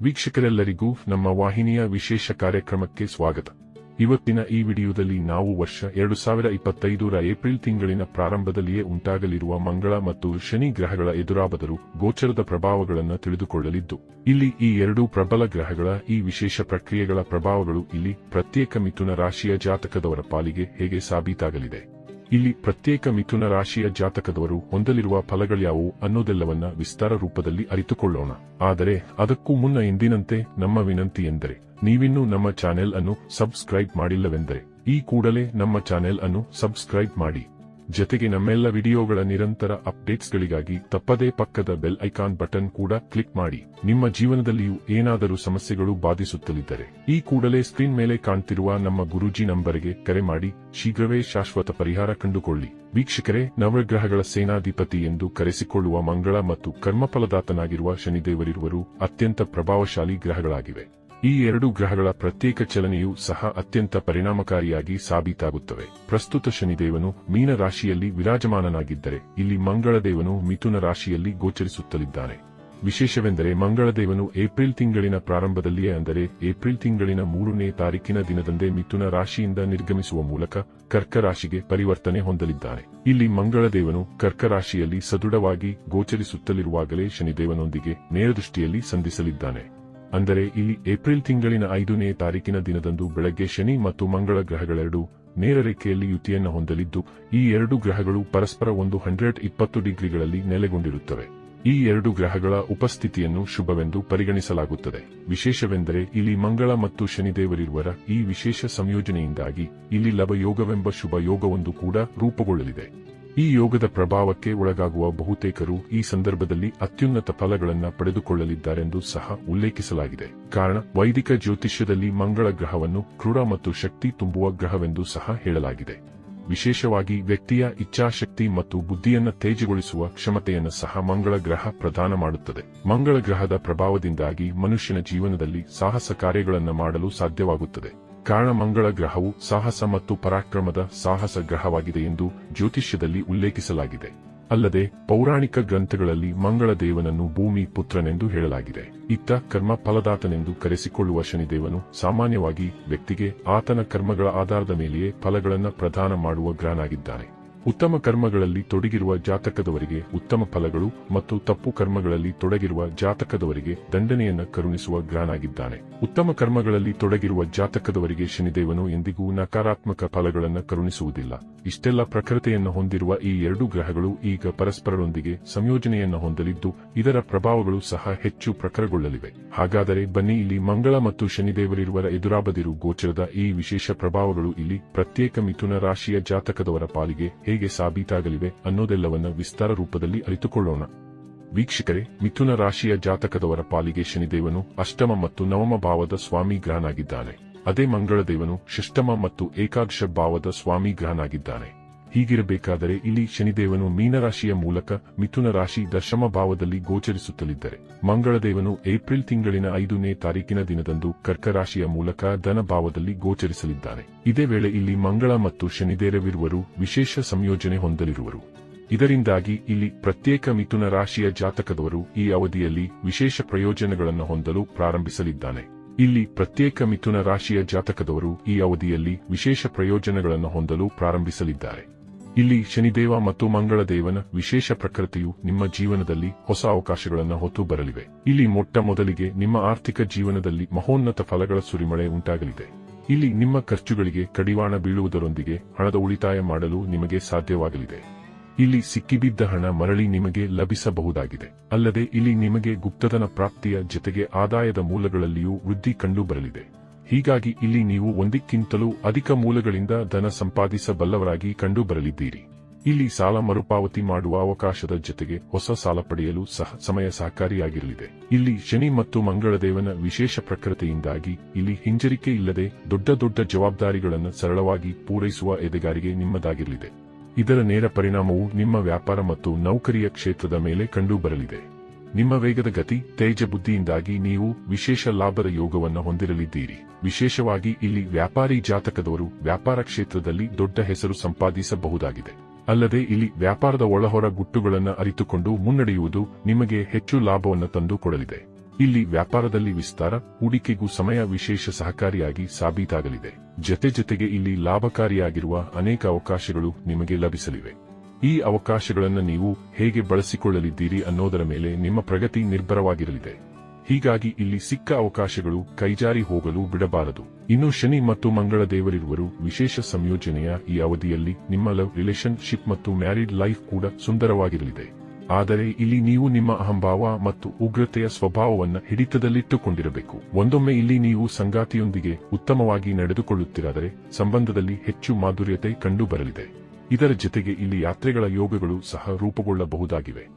ವೀಕ್ಷಕರೆಲ್ಲರಿಗೂ ನಮ್ಮ ವಾಹಿನಿಯ ವಿಶೇಷ ಕಾರ್ಯಕ್ರಮಕ್ಕೆ ಸ್ವಾಗತ. ಇವತ್ತಿನ ಈ ವಿಡಿಯೋದಲ್ಲಿ ನಾವು ವರ್ಷ ಎರಡು ಸಾವಿರ ಇಪ್ಪತ್ತೈದರ ಏಪ್ರಿಲ್ ತಿಂಗಳಿನ ಪ್ರಾರಂಭದಲ್ಲಿಯೇ ಉಂಟಾಗಲಿರುವ ಮಂಗಳ ಮತ್ತು ಶನಿ ಗ್ರಹಗಳ ಎದುರಾಬದರು ಗೋಚರದ ಪ್ರಭಾವಗಳನ್ನು ತಿಳಿದುಕೊಳ್ಳಲಿದ್ದು, ಇಲ್ಲಿ ಈ ಎರಡೂ ಪ್ರಬಲ ಗ್ರಹಗಳ ಈ ವಿಶೇಷ ಪ್ರಕ್ರಿಯೆಗಳ ಪ್ರಭಾವಗಳು ಇಲ್ಲಿ ಪ್ರತ್ಯೇಕ ಮಿಥುನ ರಾಶಿಯ ಜಾತಕದವರ ಪಾಲಿಗೆ ಹೇಗೆ ಸಾಬೀತಾಗಲಿದೆ. ಇಲ್ಲಿ ಪ್ರತ್ಯೇಕ ಮಿಥುನ ರಾಶಿಯ ಜಾತಕದವರು ಹೊಂದಲಿರುವ ಫಲಗಳ್ಯಾವುವು ಅನ್ನೋದೆಲ್ಲವನ್ನ ವಿಸ್ತಾರ ರೂಪದಲ್ಲಿ ಅರಿತುಕೊಳ್ಳೋಣ. ಆದರೆ, ಅದಕ್ಕೂ ಮುನ್ನ ಎಂದಿನಂತೆ ನಮ್ಮ ವಿನಂತಿ ಎಂದರೆ, ನೀವಿನ್ನೂ ನಮ್ಮ ಚಾನೆಲ್ ಅನ್ನು ಸಬ್ಸ್ಕ್ರೈಬ್ ಮಾಡಿಲ್ಲವೆಂದರೆ, ಈ ಕೂಡಲೇ ನಮ್ಮ ಚಾನೆಲ್ ಅನ್ನು ಸಬ್ಸ್ಕ್ರೈಬ್ ಮಾಡಿ. ಜತೆಗೆ ನಮ್ಮೆಲ್ಲ ವಿಡಿಯೋಗಳ ನಿರಂತರ ಅಪ್ಡೇಟ್ಸ್ಗಳಿಗಾಗಿ ತಪ್ಪದೇ ಪಕ್ಕದ ಬೆಲ್ ಐಕಾನ್ ಬಟನ್ ಕೂಡ ಕ್ಲಿಕ್ ಮಾಡಿ. ನಿಮ್ಮ ಜೀವನದಲ್ಲಿಯೂ ಏನಾದರೂ ಸಮಸ್ಯೆಗಳು ಬಾಧಿಸುತ್ತಲಿದ್ದರೆ ಈ ಕೂಡಲೇ ಸ್ಕ್ರೀನ್ ಮೇಲೆ ಕಾಣ್ತಿರುವ ನಮ್ಮ ಗುರೂಜಿ ನಂಬರ್ಗೆ ಕರೆ ಮಾಡಿ. ಶೀಘ್ರವೇ ಶಾಶ್ವತ ಪರಿಹಾರ ಕಂಡುಕೊಳ್ಳಿ. ವೀಕ್ಷಕರೇ, ನವಗ್ರಹಗಳ ಸೇನಾಧಿಪತಿ ಎಂದು ಕರೆಸಿಕೊಳ್ಳುವ ಮಂಗಳ ಮತ್ತು ಕರ್ಮಫಲದಾತನಾಗಿರುವ ಶನಿದೇವರಿರುವರು ಅತ್ಯಂತ ಪ್ರಭಾವಶಾಲಿ ಗ್ರಹಗಳಾಗಿವೆ. ಈ ಎರಡು ಗ್ರಹಗಳ ಪ್ರತ್ಯೇಕ ಚಲನೆಯೂ ಸಹ ಅತ್ಯಂತ ಪರಿಣಾಮಕಾರಿಯಾಗಿ ಸಾಬೀತಾಗುತ್ತವೆ. ಪ್ರಸ್ತುತ ಶನಿದೇವನು ಮೀನ ರಾಶಿಯಲ್ಲಿ ವಿರಾಜಮಾನನಾಗಿದ್ದರೆ, ಇಲ್ಲಿ ಮಂಗಳದೇವನು ಮಿಥುನ ರಾಶಿಯಲ್ಲಿ ಗೋಚರಿಸುತ್ತಲಿದ್ದಾನೆ. ವಿಶೇಷವೆಂದರೆ ಮಂಗಳದೇವನು ಏಪ್ರಿಲ್ ತಿಂಗಳಿನ ಪ್ರಾರಂಭದಲ್ಲಿಯೇ ಅಂದರೆ ಏಪ್ರಿಲ್ ತಿಂಗಳಿನ ಮೂರನೇ ತಾರೀಕಿನ ದಿನದಂದೇ ಮಿಥುನ ರಾಶಿಯಿಂದ ನಿರ್ಗಮಿಸುವ ಮೂಲಕ ಕರ್ಕ ರಾಶಿಗೆ ಪರಿವರ್ತನೆ ಹೊಂದಲಿದ್ದಾನೆ. ಇಲ್ಲಿ ಮಂಗಳದೇವನು ಕರ್ಕ ರಾಶಿಯಲ್ಲಿ ಸದೃಢವಾಗಿ ಗೋಚರಿಸುತ್ತಲಿರುವಾಗಲೇ ಶನಿದೇವನೊಂದಿಗೆ ನೇರದೃಷ್ಟಿಯಲ್ಲಿ ಸಂಧಿಸಲಿದ್ದಾನೆ. ಅಂದರೆ ಇಲ್ಲಿ ಏಪ್ರಿಲ್ ತಿಂಗಳಿನ ಐದನೇ ತಾರೀಕಿನ ದಿನದಂದು ಬೆಳಗ್ಗೆ ಶನಿ ಮತ್ತು ಮಂಗಳ ಗ್ರಹಗಳೆರಡು ನೇರ ರೇಖೆಯಲ್ಲಿ ಯುತಿಯನ್ನು ಹೊಂದಲಿದ್ದು, ಈ ಎರಡು ಗ್ರಹಗಳು ಪರಸ್ಪರ ಒಂದು ಹಂಡ್ರೆಡ್ ಇಪ್ಪತ್ತು ಡಿಗ್ರಿಗಳಲ್ಲಿ ನೆಲೆಗೊಂಡಿರುತ್ತವೆ. ಈ ಎರಡು ಗ್ರಹಗಳ ಉಪಸ್ಥಿತಿಯನ್ನು ಶುಭವೆಂದು ಪರಿಗಣಿಸಲಾಗುತ್ತದೆ. ವಿಶೇಷವೆಂದರೆ ಇಲ್ಲಿ ಮಂಗಳ ಮತ್ತು ಶನಿದೇವರಿರುವರ ಈ ವಿಶೇಷ ಸಂಯೋಜನೆಯಿಂದಾಗಿ ಇಲ್ಲಿ ಲಭಯೋಗವೆಂಬ ಶುಭ ಯೋಗವೊಂದು ಕೂಡ ರೂಪುಗೊಳ್ಳಲಿದೆ. ಈ ಯೋಗದ ಪ್ರಭಾವಕ್ಕೆ ಒಳಗಾಗುವ ಬಹುತೇಕರು ಈ ಸಂದರ್ಭದಲ್ಲಿ ಅತ್ಯುನ್ನತ ಫಲಗಳನ್ನು ಪಡೆದುಕೊಳ್ಳಲಿದ್ದಾರೆಂದು ಸಹ ಉಲ್ಲೇಖಿಸಲಾಗಿದೆ. ಕಾರಣ, ವೈದಿಕ ಜ್ಯೋತಿಷ್ಯದಲ್ಲಿ ಮಂಗಳ ಗ್ರಹವನ್ನು ಕ್ರೂರ ಮತ್ತು ಶಕ್ತಿ ತುಂಬುವ ಗ್ರಹವೆಂದು ಸಹ ಹೇಳಲಾಗಿದೆ. ವಿಶೇಷವಾಗಿ ವ್ಯಕ್ತಿಯ ಇಚ್ಛಾಶಕ್ತಿ ಮತ್ತು ಬುದ್ಧಿಯನ್ನು ತೇಜಗೊಳಿಸುವ ಕ್ಷಮತೆಯನ್ನು ಸಹ ಮಂಗಳ ಗ್ರಹ ಪ್ರದಾನ ಮಾಡುತ್ತದೆ. ಮಂಗಳ ಗ್ರಹದ ಪ್ರಭಾವದಿಂದಾಗಿ ಮನುಷ್ಯನ ಜೀವನದಲ್ಲಿ ಸಾಹಸ ಕಾರ್ಯಗಳನ್ನು ಮಾಡಲು ಸಾಧ್ಯವಾಗುತ್ತದೆ. ಕಾರಣ ಮಂಗಳ ಗ್ರಹವು ಸಾಹಸ ಮತ್ತು ಪರಾಕ್ರಮದ ಸಾಹಸ ಗ್ರಹವಾಗಿದೆ ಎಂದು ಜ್ಯೋತಿಷ್ಯದಲ್ಲಿ ಉಲ್ಲೇಖಿಸಲಾಗಿದೆ. ಅಲ್ಲದೆ, ಪೌರಾಣಿಕ ಗ್ರಂಥಗಳಲ್ಲಿ ಮಂಗಳ ದೇವನನ್ನು ಭೂಮಿ ಪುತ್ರನೆಂದು ಹೇಳಲಾಗಿದೆ. ಇತ್ತ ಕರ್ಮ ಫಲದಾತನೆಂದು ಕರೆಸಿಕೊಳ್ಳುವ ಶನಿದೇವನು ಸಾಮಾನ್ಯವಾಗಿ ವ್ಯಕ್ತಿಗೆ ಆತನ ಕರ್ಮಗಳ ಆಧಾರದ ಮೇಲೆಯೇ ಫಲಗಳನ್ನು ಪ್ರದಾನ ಮಾಡುವ ಗ್ರಹನಾಗಿದ್ದಾನೆ. ಉತ್ತಮ ಕರ್ಮಗಳಲ್ಲಿ ತೊಡಗಿರುವ ಜಾತಕದವರಿಗೆ ಉತ್ತಮ ಫಲಗಳು ಮತ್ತು ತಪ್ಪು ಕರ್ಮಗಳಲ್ಲಿ ತೊಡಗಿರುವ ಜಾತಕದವರಿಗೆ ದಂಡನೆಯನ್ನು ಕರುಣಿಸುವ ಗ್ರಾನಾಗಿದ್ದಾನೆ ಉತ್ತಮ ಕರ್ಮಗಳಲ್ಲಿ ತೊಡಗಿರುವ ಜಾತಕದವರಿಗೆ ಶನಿದೇವನು ಎಂದಿಗೂ ನಕಾರಾತ್ಮಕ ಫಲಗಳನ್ನು ಕರುಣಿಸುವುದಿಲ್ಲ. ಇಷ್ಟೆಲ್ಲ ಪ್ರಕೃತಿಯನ್ನು ಹೊಂದಿರುವ ಈ ಎರಡು ಗ್ರಹಗಳು ಈಗ ಪರಸ್ಪರರೊಂದಿಗೆ ಸಂಯೋಜನೆಯನ್ನು ಹೊಂದಲಿದ್ದು, ಇದರ ಪ್ರಭಾವಗಳು ಸಹ ಹೆಚ್ಚು ಪ್ರಖರಗೊಳ್ಳಲಿವೆ. ಹಾಗಾದರೆ ಬನ್ನಿ, ಇಲ್ಲಿ ಮಂಗಳ ಮತ್ತು ಶನಿದೇವರಿರುವರ ಎದುರಾಬದಿರು ಗೋಚರದ ಈ ವಿಶೇಷ ಪ್ರಭಾವಗಳು ಇಲ್ಲಿ ಪ್ರತ್ಯೇಕ ಮಿಥುನ ರಾಶಿಯ ಜಾತಕದವರ ಪಾಲಿಗೆ ಹೇಗೆ ಸಾಬೀತಾಗಲಿವೆ ಅನ್ನೋದೆಲ್ಲವನ್ನ ವಿಸ್ತಾರ ರೂಪದಲ್ಲಿ ಅರಿತುಕೊಳ್ಳೋಣ. ವೀಕ್ಷಕರೇ, ಮಿಥುನ ರಾಶಿಯ ಜಾತಕದವರ ಪಾಲಿಗೆ ಶನಿದೇವನು ಅಷ್ಟಮ ಮತ್ತು ನವಮ ಭಾವದ ಸ್ವಾಮಿ ಗ್ರಹನಾಗಿದ್ದಾನೆ. ಅದೇ ಮಂಗಳದೇವನು ಷಷ್ಟಮ ಮತ್ತು ಏಕಾದಶ ಭಾವದ ಸ್ವಾಮಿ ಗ್ರಹನಾಗಿದ್ದಾನೆ. ಹೀಗಿರಬೇಕಾದರೆ ಇಲ್ಲಿ ಶನಿದೇವನು ಮೀನರಾಶಿಯ ಮೂಲಕ ಮಿಥುನ ರಾಶಿ ದಶಮ ಭಾವದಲ್ಲಿ ಗೋಚರಿಸುತ್ತಲಿದ್ದರೆ. ಮಂಗಳದೇವನು ಏಪ್ರಿಲ್ ತಿಂಗಳಿನ ಐದನೇ ತಾರೀಕಿನ ದಿನದಂದು ಕರ್ಕರಾಶಿಯ ಮೂಲಕ ಧನ ಭಾವದಲ್ಲಿ ಗೋಚರಿಸಲಿದ್ದಾನೆ. ಇದೇ ವೇಳೆ ಇಲ್ಲಿ ಮಂಗಳ ಮತ್ತು ಶನಿದೇರವಿರುವರು ವಿಶೇಷ ಸಂಯೋಜನೆ ಹೊಂದಲಿರುವರು. ಇದರಿಂದಾಗಿ ಇಲ್ಲಿ ಪ್ರತ್ಯೇಕ ಮಿಥುನ ರಾಶಿಯ ಜಾತಕದವರು ಈ ಅವಧಿಯಲ್ಲಿ ವಿಶೇಷ ಪ್ರಯೋಜನಗಳನ್ನು ಹೊಂದಲು ಪ್ರಾರಂಭಿಸಲಿದ್ದಾನೆ. ಇಲ್ಲಿ ಪ್ರತ್ಯೇಕ ಮಿಥುನ ರಾಶಿಯ ಜಾತಕದವರು ಈ ಅವಧಿಯಲ್ಲಿ ವಿಶೇಷ ಪ್ರಯೋಜನಗಳನ್ನು ಹೊಂದಲು ಪ್ರಾರಂಭಿಸಲಿದ್ದಾರೆ. ಇಲ್ಲಿ ಶನಿದೇವ ಮತ್ತು ಮಂಗಳದೇವನ ವಿಶೇಷ ಪ್ರಕೃತಿಯು ನಿಮ್ಮ ಜೀವನದಲ್ಲಿ ಹೊಸ ಅವಕಾಶಗಳನ್ನು ಹೊತ್ತು ಬರಲಿವೆ. ಇಲ್ಲಿ ಮೊಟ್ಟ ಮೊದಲಿಗೆ ನಿಮ್ಮ ಆರ್ಥಿಕ ಜೀವನದಲ್ಲಿ ಮಹೋನ್ನತ ಫಲಗಳ ಸುರಿಮಳೆ ಉಂಟಾಗಲಿದೆ. ಇಲ್ಲಿ ನಿಮ್ಮ ಖರ್ಚುಗಳಿಗೆ ಕಡಿವಾಣ ಬೀಳುವುದರೊಂದಿಗೆ ಹಣದ ಉಳಿತಾಯ ಮಾಡಲು ನಿಮಗೆ ಸಾಧ್ಯವಾಗಲಿದೆ. ಇಲ್ಲಿ ಸಿಕ್ಕಿಬಿದ್ದ ಹಣ ಮರಳಿ ನಿಮಗೆ ಲಭಿಸಬಹುದಾಗಿದೆ. ಅಲ್ಲದೆ ಇಲ್ಲಿ ನಿಮಗೆ ಗುಪ್ತಧನ ಪ್ರಾಪ್ತಿಯ ಜೊತೆಗೆ ಆದಾಯದ ಮೂಲಗಳಲ್ಲಿಯೂ ವೃದ್ಧಿ ಕಂಡುಬರಲಿದೆ. ಹೀಗಾಗಿ ಇಲ್ಲಿ ನೀವು ಒಂದಕ್ಕಿಂತಲೂ ಅಧಿಕ ಮೂಲಗಳಿಂದ ಧನ ಸಂಪಾದಿಸಬಲ್ಲವರಾಗಿ ಕಂಡುಬರಲಿದ್ದೀರಿ. ಇಲ್ಲಿ ಸಾಲ ಮರುಪಾವತಿ ಮಾಡುವ ಅವಕಾಶದ ಜೊತೆಗೆ ಹೊಸ ಸಾಲ ಪಡೆಯಲು ಸಹ ಸಮಯ ಸಹಕಾರಿಯಾಗಿರಲಿದೆ. ಇಲ್ಲಿ ಶನಿ ಮತ್ತು ಮಂಗಳದೇವನ ವಿಶೇಷ ಪ್ರಕೃತಿಯಿಂದಾಗಿ ಇಲ್ಲಿ ಹಿಂಜರಿಕೆ ಇಲ್ಲದೆ ದೊಡ್ಡ ದೊಡ್ಡ ಜವಾಬ್ದಾರಿಗಳನ್ನು ಸರಳವಾಗಿ ಪೂರೈಸುವ ಎದೆಗಾರಿಗೆ ನಿಮ್ಮದಾಗಿರಲಿದೆ. ಇದರ ನೇರ ಪರಿಣಾಮವು ನಿಮ್ಮ ವ್ಯಾಪಾರ ಮತ್ತು ನೌಕರಿಯ ಕ್ಷೇತ್ರದ ಮೇಲೆ ಕಂಡುಬರಲಿದೆ. ನಿಮ್ಮ ವೇಗದ ಗತಿ, ತೇಜ ಬುದ್ಧಿಯಿಂದಾಗಿ ನೀವು ವಿಶೇಷ ಲಾಭದ ಯೋಗವನ್ನು ಹೊಂದಿರಲಿದ್ದೀರಿ. ವಿಶೇಷವಾಗಿ ಇಲ್ಲಿ ವ್ಯಾಪಾರಿ ಜಾತಕದವರು ವ್ಯಾಪಾರ ಕ್ಷೇತ್ರದಲ್ಲಿ ದೊಡ್ಡ ಹೆಸರು ಸಂಪಾದಿಸಬಹುದಾಗಿದೆ. ಅಲ್ಲದೆ ಇಲ್ಲಿ ವ್ಯಾಪಾರದ ಒಳಹೊರ ಗುಟ್ಟುಗಳನ್ನು ಅರಿತುಕೊಂಡು ಮುನ್ನಡೆಯುವುದು ನಿಮಗೆ ಹೆಚ್ಚು ಲಾಭವನ್ನು ತಂದುಕೊಡಲಿದೆ ಇಲ್ಲಿ ವ್ಯಾಪಾರದಲ್ಲಿ ವಿಸ್ತಾರ, ಹೂಡಿಕೆಗೂ ಸಮಯ ವಿಶೇಷ ಸಹಕಾರಿಯಾಗಿ ಸಾಬೀತಾಗಲಿದೆ. ಜತೆ ಜತೆಗೆ ಇಲ್ಲಿ ಲಾಭಕಾರಿಯಾಗಿರುವ ಅನೇಕ ಅವಕಾಶಗಳು ನಿಮಗೆ ಲಭಿಸಲಿವೆ. ಈ ಅವಕಾಶಗಳನ್ನು ನೀವು ಹೇಗೆ ಬಳಸಿಕೊಳ್ಳಲಿದ್ದೀರಿ ಅನ್ನೋದರ ಮೇಲೆ ನಿಮ್ಮ ಪ್ರಗತಿ ನಿರ್ಭರವಾಗಿರಲಿದೆ. ಹೀಗಾಗಿ ಇಲ್ಲಿ ಸಿಕ್ಕ ಅವಕಾಶಗಳು ಕೈಜಾರಿ ಹೋಗಲು ಬಿಡಬಾರದು. ಇನ್ನು ಶನಿ ಮತ್ತು ಮಂಗಳ ದೇವರಿರುವರು ವಿಶೇಷ ಸಂಯೋಜನೆಯ ಈ ಅವಧಿಯಲ್ಲಿ ನಿಮ್ಮ ಲವ್ ರಿಲೇಶನ್ಶಿಪ್ ಮತ್ತು ಮ್ಯಾರಿಡ್ ಲೈಫ್ ಕೂಡ ಸುಂದರವಾಗಿರಲಿದೆ. ಆದರೆ ಇಲ್ಲಿ ನೀವು ನಿಮ್ಮ ಅಹಂಭಾವ ಮತ್ತು ಉಗ್ರತೆಯ ಸ್ವಭಾವವನ್ನು ಹಿಡಿತದಲ್ಲಿಟ್ಟುಕೊಂಡಿರಬೇಕು. ಒಂದೊಮ್ಮೆ ಇಲ್ಲಿ ನೀವು ಸಂಗಾತಿಯೊಂದಿಗೆ ಉತ್ತಮವಾಗಿ ನಡೆದುಕೊಳ್ಳುತ್ತಿರಾದರೆ ಸಂಬಂಧದಲ್ಲಿ ಹೆಚ್ಚು ಮಾಧುರ್ಯತೆ ಕಂಡುಬರಲಿದೆ. ಇದರ ಜತೆಗೆ ಇಲ್ಲಿ ಯಾತ್ರೆಗಳ ಯೋಗಗಳು ಸಹ ರೂಪುಗೊಳ್ಳಬಹುದಾಗಿವೆ.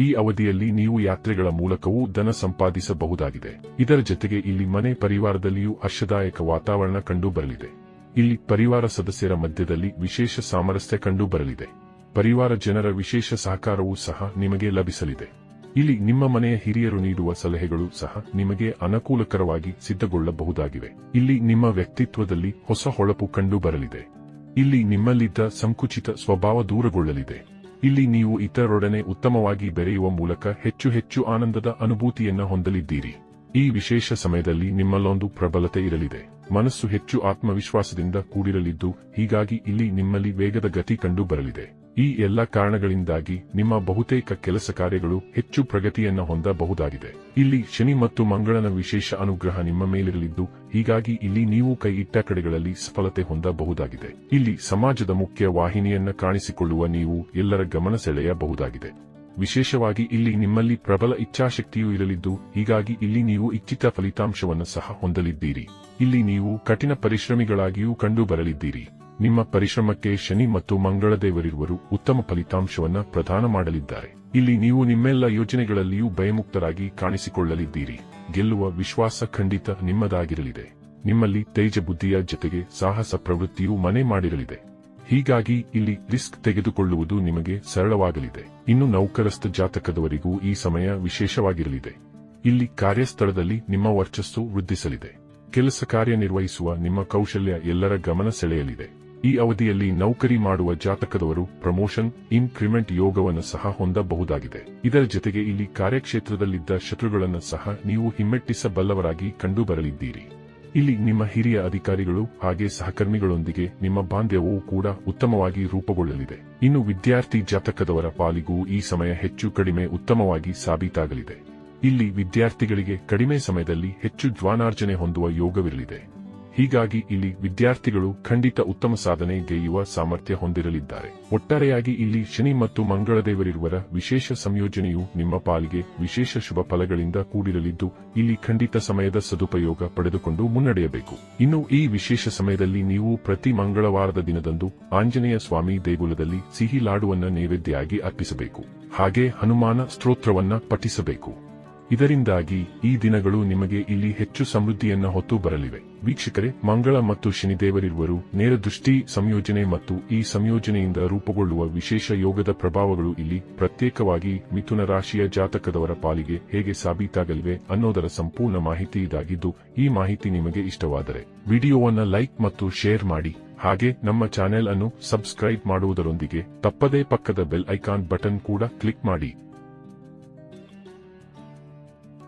ಈ ಅವಧಿಯಲ್ಲಿ ನೀವು ಯಾತ್ರೆಗಳ ಮೂಲಕವೂ ಧನ ಸಂಪಾದಿಸಬಹುದಾಗಿದೆ. ಇದರ ಜತೆಗೆ ಇಲ್ಲಿ ಮನೆ ಪರಿವಾರದಲ್ಲಿಯೂ ಹರ್ಷದಾಯಕ ವಾತಾವರಣ ಕಂಡುಬರಲಿದೆ. ಇಲ್ಲಿ ಪರಿವಾರ ಸದಸ್ಯರ ಮಧ್ಯದಲ್ಲಿ ವಿಶೇಷ ಸಾಮರಸ್ಯ ಕಂಡುಬರಲಿದೆ. ಪರಿವಾರ ಜನರ ವಿಶೇಷ ಸಹಕಾರವೂ ಸಹ ನಿಮಗೆ ಲಭಿಸಲಿದೆ. ಇಲ್ಲಿ ನಿಮ್ಮ ಮನೆಯ ಹಿರಿಯರು ನೀಡುವ ಸಲಹೆಗಳು ಸಹ ನಿಮಗೆ ಅನುಕೂಲಕರವಾಗಿ ಸಿದ್ಧಗೊಳ್ಳಬಹುದಾಗಿವೆ. ಇಲ್ಲಿ ನಿಮ್ಮ ವ್ಯಕ್ತಿತ್ವದಲ್ಲಿ ಹೊಸ ಹೊಳಪು ಕಂಡುಬರಲಿದೆ. ಇಲ್ಲಿ ನಿಮ್ಮಲ್ಲಿದ್ದ ಸಂಕುಚಿತ ಸ್ವಭಾವ ದೂರಗೊಳ್ಳಲಿದೆ. ಇಲ್ಲಿ ನೀವು ಇತರರೊಡನೆ ಉತ್ತಮವಾಗಿ ಬೆರೆಯುವ ಮೂಲಕ ಹೆಚ್ಚು ಹೆಚ್ಚು ಆನಂದದ ಅನುಭೂತಿಯನ್ನು ಹೊಂದಲಿದ್ದೀರಿ. ಈ ವಿಶೇಷ ಸಮಯದಲ್ಲಿ ನಿಮ್ಮಲ್ಲೊಂದು ಪ್ರಬಲತೆ ಇರಲಿದೆ. ಮನಸ್ಸು ಹೆಚ್ಚು ಆತ್ಮವಿಶ್ವಾಸದಿಂದ ಕೂಡಿರಲಿದ್ದು, ಹೀಗಾಗಿ ಇಲ್ಲಿ ನಿಮ್ಮಲ್ಲಿ ವೇಗದ ಗತಿ ಕಂಡು ಬರಲಿದೆ ಈ ಎಲ್ಲ ಕಾರಣಗಳಿಂದಾಗಿ ನಿಮ್ಮ ಬಹುತೇಕ ಕೆಲಸ ಕಾರ್ಯಗಳು ಹೆಚ್ಚು ಪ್ರಗತಿಯನ್ನ ಹೊಂದಬಹುದಾಗಿದೆ. ಇಲ್ಲಿ ಶನಿ ಮತ್ತು ಮಂಗಳನ ವಿಶೇಷ ಅನುಗ್ರಹ ನಿಮ್ಮ ಮೇಲಿರಲಿದ್ದು, ಹೀಗಾಗಿ ಇಲ್ಲಿ ನೀವು ಕೈ ಕಡೆಗಳಲ್ಲಿ ಸಫಲತೆ ಹೊಂದಬಹುದಾಗಿದೆ. ಇಲ್ಲಿ ಸಮಾಜದ ಮುಖ್ಯ ವಾಹಿನಿಯನ್ನ ಕಾಣಿಸಿಕೊಳ್ಳುವ ನೀವು ಎಲ್ಲರ ಗಮನ ಸೆಳೆಯಬಹುದಾಗಿದೆ. ವಿಶೇಷವಾಗಿ ಇಲ್ಲಿ ನಿಮ್ಮಲ್ಲಿ ಪ್ರಬಲ ಇಚ್ಛಾಶಕ್ತಿಯೂ ಇರಲಿದ್ದು, ಹೀಗಾಗಿ ಇಲ್ಲಿ ನೀವು ಇಚ್ಛಿತ ಫಲಿತಾಂಶವನ್ನು ಸಹ ಹೊಂದಲಿದ್ದೀರಿ. ಇಲ್ಲಿ ನೀವು ಕಠಿಣ ಪರಿಶ್ರಮಿಗಳಾಗಿಯೂ ಕಂಡು ಬರಲಿದ್ದೀರಿ ನಿಮ್ಮ ಪರಿಶ್ರಮಕ್ಕೆ ಶನಿ ಮತ್ತು ಮಂಗಳ ದೇವರಿರುವರು ಉತ್ತಮ ಫಲಿತಾಂಶವನ್ನ ಪ್ರದಾನ ಮಾಡಲಿದ್ದಾರೆ. ಇಲ್ಲಿ ನೀವು ನಿಮ್ಮೆಲ್ಲ ಯೋಜನೆಗಳಲ್ಲಿಯೂ ಭಯಮುಕ್ತರಾಗಿ ಕಾಣಿಸಿಕೊಳ್ಳಲಿದ್ದೀರಿ. ಗೆಲ್ಲುವ ವಿಶ್ವಾಸ ಖಂಡಿತ ನಿಮ್ಮದಾಗಿರಲಿದೆ. ನಿಮ್ಮಲ್ಲಿ ತೇಜ ಬುದ್ಧಿಯ ಜತೆಗೆ ಸಾಹಸ ಪ್ರವೃತ್ತಿಯೂ ಮನೆ ಮಾಡಿರಲಿದೆ. ಹೀಗಾಗಿ ಇಲ್ಲಿ ರಿಸ್ಕ್ ತೆಗೆದುಕೊಳ್ಳುವುದು ನಿಮಗೆ ಸರಳವಾಗಲಿದೆ. ಇನ್ನು ನೌಕರಸ್ಥ ಜಾತಕದವರಿಗೂ ಈ ಸಮಯ ವಿಶೇಷವಾಗಿರಲಿದೆ. ಇಲ್ಲಿ ಕಾರ್ಯಸ್ಥಳದಲ್ಲಿ ನಿಮ್ಮ ವರ್ಚಸ್ಸು ವೃದ್ಧಿಸಲಿದೆ. ಕೆಲಸ ಕಾರ್ಯನಿರ್ವಹಿಸುವ ನಿಮ್ಮ ಕೌಶಲ್ಯ ಎಲ್ಲರ ಗಮನ ಸೆಳೆಯಲಿದೆ. ಈ ಅವಧಿಯಲ್ಲಿ ನೌಕರಿ ಮಾಡುವ ಜಾತಕದವರು ಪ್ರಮೋಷನ್, ಇನ್ಕ್ರಿಮೆಂಟ್ ಯೋಗವನ್ನು ಸಹ ಹೊಂದಬಹುದಾಗಿದೆ. ಇದರ ಜೊತೆಗೆ ಇಲ್ಲಿ ಕಾರ್ಯಕ್ಷೇತ್ರದಲ್ಲಿದ್ದ ಶತ್ರುಗಳನ್ನು ಸಹ ನೀವು ಹಿಮ್ಮೆಟ್ಟಿಸಬಲ್ಲವರಾಗಿ ಕಂಡುಬರಲಿದ್ದೀರಿ. ಇಲ್ಲಿ ನಿಮ್ಮ ಹಿರಿಯ ಅಧಿಕಾರಿಗಳು ಹಾಗೆ ಸಹಕರ್ಮಿಗಳೊಂದಿಗೆ ನಿಮ್ಮ ಬಾಂಧವ್ಯವೂ ಕೂಡ ಉತ್ತಮವಾಗಿ ರೂಪುಗೊಳ್ಳಲಿದೆ. ಇನ್ನು ವಿದ್ಯಾರ್ಥಿ ಜಾತಕದವರ ಪಾಲಿಗೂ ಈ ಸಮಯ ಹೆಚ್ಚು ಕಡಿಮೆ ಉತ್ತಮವಾಗಿ ಸಾಬೀತಾಗಲಿದೆ. ಇಲ್ಲಿ ವಿದ್ಯಾರ್ಥಿಗಳಿಗೆ ಕಡಿಮೆ ಸಮಯದಲ್ಲಿ ಹೆಚ್ಚು ಜ್ವಾನಾರ್ಜನೆ ಹೊಂದುವ ಯೋಗವಿರಲಿದೆ. ಹೀಗಾಗಿ ಇಲ್ಲಿ ವಿದ್ಯಾರ್ಥಿಗಳು ಖಂಡಿತ ಉತ್ತಮ ಸಾಧನೆ ಗೆಯುವ ಸಾಮರ್ಥ್ಯ ಹೊಂದಿರಲಿದ್ದಾರೆ. ಒಟ್ಟಾರೆಯಾಗಿ ಇಲ್ಲಿ ಶನಿ ಮತ್ತು ಮಂಗಳದೇವರಿರುವರ ವಿಶೇಷ ಸಂಯೋಜನೆಯು ನಿಮ್ಮ ಪಾಲಿಗೆ ವಿಶೇಷ ಶುಭ ಫಲಗಳಿಂದ ಕೂಡಿರಲಿದ್ದು, ಇಲ್ಲಿ ಖಂಡಿತ ಸಮಯದ ಸದುಪಯೋಗ ಪಡೆದುಕೊಂಡು ಮುನ್ನಡೆಯಬೇಕು. ಇನ್ನು ಈ ವಿಶೇಷ ಸಮಯದಲ್ಲಿ ನೀವು ಪ್ರತಿ ಮಂಗಳವಾರದ ದಿನದಂದು ಆಂಜನೇಯ ಸ್ವಾಮಿ ದೇಗುಲದಲ್ಲಿ ಸಿಹಿ ಲಾಡುವನ್ನ ನೈವೇದ್ಯವಾಗಿ ಅರ್ಪಿಸಬೇಕು. ಹಾಗೆ ಹನುಮಾನ ಸ್ತೋತ್ರವನ್ನ ಪಠಿಸಬೇಕು. ಇದರಿಂದಾಗಿ ಈ ದಿನಗಳು ನಿಮಗೆ ಇಲ್ಲಿ ಹೆಚ್ಚು ಸಮೃದ್ಧಿಯನ್ನ ಹೊತ್ತು ಬರಲಿವೆ. ವೀಕ್ಷಕರೇ, ಮಂಗಳ ಮತ್ತು ಶನಿದೇವರಿರುವರು ನೇರ ದೃಷ್ಟಿ ಸಂಯೋಜನೆ ಮತ್ತು ಈ ಸಂಯೋಜನೆಯಿಂದ ರೂಪುಗೊಳ್ಳುವ ವಿಶೇಷ ಯೋಗದ ಪ್ರಭಾವಗಳು ಇಲ್ಲಿ ಪ್ರತ್ಯೇಕವಾಗಿ ಮಿಥುನ ರಾಶಿಯ ಜಾತಕದವರ ಪಾಲಿಗೆ ಹೇಗೆ ಸಾಬೀತಾಗಲಿವೆ ಅನ್ನೋದರ ಸಂಪೂರ್ಣ ಮಾಹಿತಿ ಇದಾಗಿದ್ದು, ಈ ಮಾಹಿತಿ ನಿಮಗೆ ಇಷ್ಟವಾದರೆ ವಿಡಿಯೋವನ್ನ ಲೈಕ್ ಮತ್ತು ಶೇರ್ ಮಾಡಿ. ಹಾಗೆ ನಮ್ಮ ಚಾನೆಲ್ ಅನ್ನು ಸಬ್ಸ್ಕ್ರೈಬ್ ಮಾಡುವುದರೊಂದಿಗೆ ತಪ್ಪದೇ ಪಕ್ಕದ ಬೆಲ್ ಐಕಾನ್ ಬಟನ್ ಕೂಡ ಕ್ಲಿಕ್ ಮಾಡಿ.